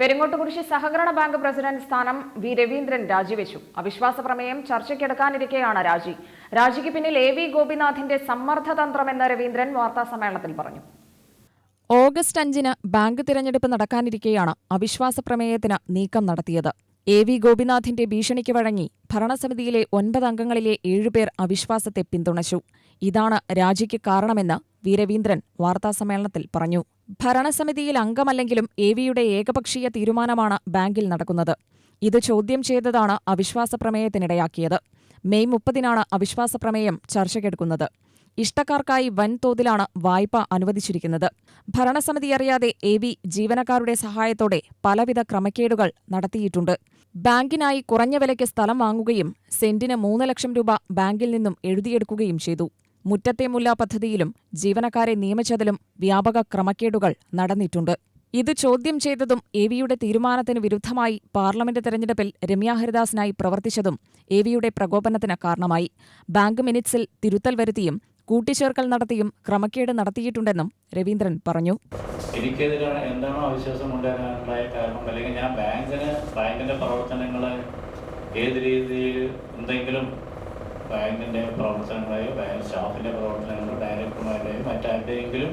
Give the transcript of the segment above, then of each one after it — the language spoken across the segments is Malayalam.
പെരിങ്ങോട്ടുകുറിശി സഹകരണ ബാങ്ക് പ്രസിഡന്റ് സ്ഥാനം വി രവീന്ദ്രൻ രാജിവെച്ചു. അവിശ്വാസ പ്രമേയം ചർച്ചയ്ക്കെടുക്കാനിരിക്കെയാണ് രാജി. രാജിക്ക് പിന്നിൽ എ വി ഗോപിനാഥിന്റെ സമ്മർദ്ദതന്ത്രമെന്ന് രവീന്ദ്രൻ വാർത്താസമ്മേളനത്തിൽ പറഞ്ഞു. ഓഗസ്റ്റ് അഞ്ചിന് ബാങ്ക് തിരഞ്ഞെടുപ്പ് നടക്കാനിരിക്കെയാണ് അവിശ്വാസ പ്രമേയത്തിന് നീക്കം നടത്തിയത്. എ വി ഗോപിനാഥിന്റെ ഭീഷണിക്ക് വഴങ്ങി ഭരണസമിതിയിലെ ഒൻപത് അംഗങ്ങളിലെ ഏഴുപേർ അവിശ്വാസത്തെ പിന്തുണച്ചു. ഇതാണ് രാജിക്ക് കാരണമെന്ന് വി വാർത്താ വാർത്താസമ്മേളനത്തിൽ പറഞ്ഞു. ഭരണസമിതിയിൽ അംഗമല്ലെങ്കിലും എ വിയുടെ ഏകപക്ഷീയ തീരുമാനമാണ് ബാങ്കിൽ നടക്കുന്നത്. ഇത് ചോദ്യം ചെയ്തതാണ് അവിശ്വാസ പ്രമേയത്തിനിടയാക്കിയത്. മെയ് മുപ്പതിനാണ് അവിശ്വാസ പ്രമേയം ചർച്ചയ്ക്കെടുക്കുന്നത്. ഇഷ്ടക്കാർക്കായി വൻതോതിലാണ് വായ്പ അനുവദിച്ചിരിക്കുന്നത്. ഭരണസമിതി അറിയാതെ എ വി ജീവനക്കാരുടെ സഹായത്തോടെ പലവിധ ക്രമക്കേടുകൾ നടത്തിയിട്ടുണ്ട്. ബാങ്കിനായി കുറഞ്ഞ വിലയ്ക്ക് സ്ഥലം വാങ്ങുകയും സെന്റിന് മൂന്ന് ലക്ഷം രൂപ ബാങ്കിൽ നിന്നും എഴുതിയെടുക്കുകയും ചെയ്തു. മുറ്റത്തെ മുല്ല പദ്ധതിയിലും ജീവനക്കാരെ നിയമിച്ചതിലും വ്യാപക ക്രമക്കേടുകൾ നടന്നിട്ടുണ്ട്. ഇത് ചോദ്യം ചെയ്തതും എ വിയുടെ തീരുമാനത്തിന് വിരുദ്ധമായി പാർലമെന്റ് തെരഞ്ഞെടുപ്പിൽ രമ്യ ഹരിദാസിനായി പ്രവർത്തിച്ചതും എ വിയുടെ പ്രകോപനത്തിന് കാരണമായി. ബാങ്ക് മിനിറ്റ്സിൽ തിരുത്തൽ വരുത്തിയും കൂട്ടിച്ചേർക്കൽ നടത്തിയും ക്രമക്കേട് നടത്തിയിട്ടുണ്ടെന്നും രവീന്ദ്രൻ പറഞ്ഞു. എന്താണോ കാരണം അല്ലെങ്കിൽ ഞാൻ ബാങ്കിന് ബാങ്കിന്റെ ഏത് രീതിയിൽ എന്തെങ്കിലും ബാങ്കിന്റെ പ്രവർത്തനങ്ങളെയോ ബാങ്ക് സ്റ്റാഫിന്റെ പ്രവർത്തനങ്ങളോ ഡയറക്ടർമാരുടെയോ മറ്റാരുടെയെങ്കിലും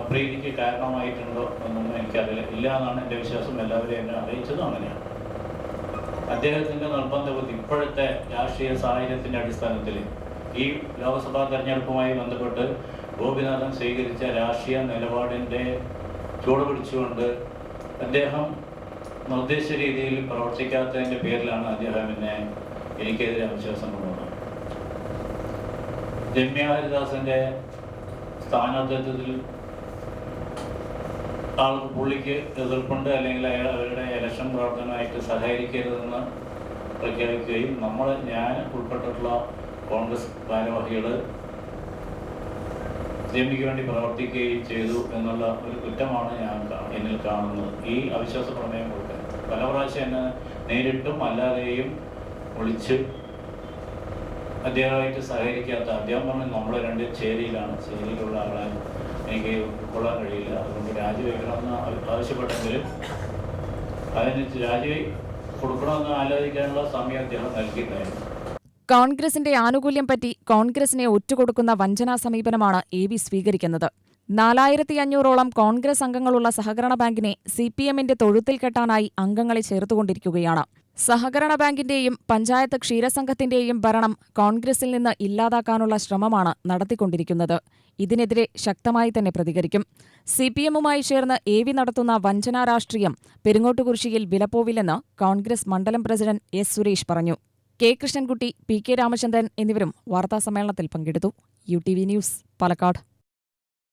അപ്രീതിക്ക് കാരണമായിട്ടുണ്ടോ എന്നൊന്നും എനിക്കറിയില്ല. ഇല്ല എന്നാണ് എന്റെ വിശ്വാസം. എല്ലാവരും എന്നെ അറിയിച്ചതും അങ്ങനെയാണ്. അദ്ദേഹത്തിന്റെ നിർബന്ധ ബുദ്ധി ഇപ്പോഴത്തെ രാഷ്ട്രീയ സാഹചര്യത്തിന്റെ അടിസ്ഥാനത്തിൽ ഈ ലോക്സഭാ തെരഞ്ഞെടുപ്പുമായി ബന്ധപ്പെട്ട് ഗോപിനാഥൻ സ്വീകരിച്ച രാഷ്ട്രീയ നിലപാടിന്റെ ചൂട് പിടിച്ചുകൊണ്ട് അദ്ദേഹം നിർദ്ദേശ രീതിയിൽ പ്രവർത്തിക്കാത്തതിന്റെ പേരിലാണ് അദ്ദേഹം എന്നെ എനിക്കെതിരെ അവിശ്വാസം കൊണ്ടുവന്നത് രമ്യ ഹരിദാസന്റെ സ്ഥാനാർത്ഥിത്വത്തിൽ ആൾക്ക് പുള്ളിക്ക് എതിർപ്പുണ്ട് അല്ലെങ്കിൽ അയാൾ അവരുടെ ഇലക്ഷൻ പ്രവർത്തനമായിട്ട് സഹകരിക്കരുതെന്ന് പ്രഖ്യാപിക്കുകയും നമ്മൾ ഞാൻ ഉൾപ്പെട്ടിട്ടുള്ള കോൺഗ്രസ് ഭാരവാഹികൾ രമ്യക്ക് വേണ്ടി പ്രവർത്തിക്കുകയും ചെയ്തു എന്നുള്ള ഒരു കുറ്റമാണ് ഞാൻ എന്നിൽ കാണുന്നത്. ഈ അവിശ്വാസ പ്രമേയം കൊടുക്കാൻ. പല പ്രാവശ്യം എന്നെ നേരിട്ടും അല്ലാതെയും വിളിച്ച് അദ്ദേഹമായിട്ട് സഹകരിക്കാത്ത അദ്ദേഹം പറഞ്ഞു നമ്മൾ രണ്ട് ചേരിയിലാണ്. ചേരിയിലുള്ള ആളെ എനിക്ക് ഉൾക്കൊള്ളാൻ കഴിയില്ല. അതുകൊണ്ട് രാജിവെക്കണമെന്ന് ആവശ്യപ്പെട്ടെങ്കിൽ അതിന് രാജി കൊടുക്കണമെന്ന് ആലോചിക്കാനുള്ള സമയം അദ്ദേഹം നൽകിയിട്ടുണ്ടായിരുന്നു കോൺഗ്രസിന്റെ ആനുകൂല്യം പറ്റി കോൺഗ്രസിനെ ഒറ്റുകൊടുക്കുന്ന വഞ്ചനാ സമീപനമാണ് എ വി സ്വീകരിക്കുന്നത്. നാലായിരത്തി അഞ്ഞൂറോളം കോൺഗ്രസ് അംഗങ്ങളുള്ള സഹകരണ ബാങ്കിനെ സി പി എമ്മിന്റെ തൊഴുത്തിൽ കെട്ടാനായി അംഗങ്ങളെ ചേർത്തുകൊണ്ടിരിക്കുകയാണ്. സഹകരണ ബാങ്കിന്റെയും പഞ്ചായത്ത് ക്ഷീരസംഘത്തിന്റെയും ഭരണം കോൺഗ്രസിൽ നിന്ന് ഇല്ലാതാക്കാനുള്ള ശ്രമമാണ് നടത്തിക്കൊണ്ടിരിക്കുന്നത്. ഇതിനെതിരെ ശക്തമായി തന്നെ പ്രതികരിക്കും. സി പി എമ്മുമായി ചേർന്ന് എ വി നടത്തുന്ന വഞ്ചനാ രാഷ്ട്രീയം പെരുങ്ങോട്ടുകുറിശിയിൽ വിലപ്പോവില്ലെന്ന് കോൺഗ്രസ് മണ്ഡലം പ്രസിഡന്റ് എസ് സുരേഷ് പറഞ്ഞു. K Krishnankutty P K Ramachandran എന്നിവരും വാർത്താസമ്മേളനത്തിൽ പങ്കെടുത്തു. U T V news Palakkad.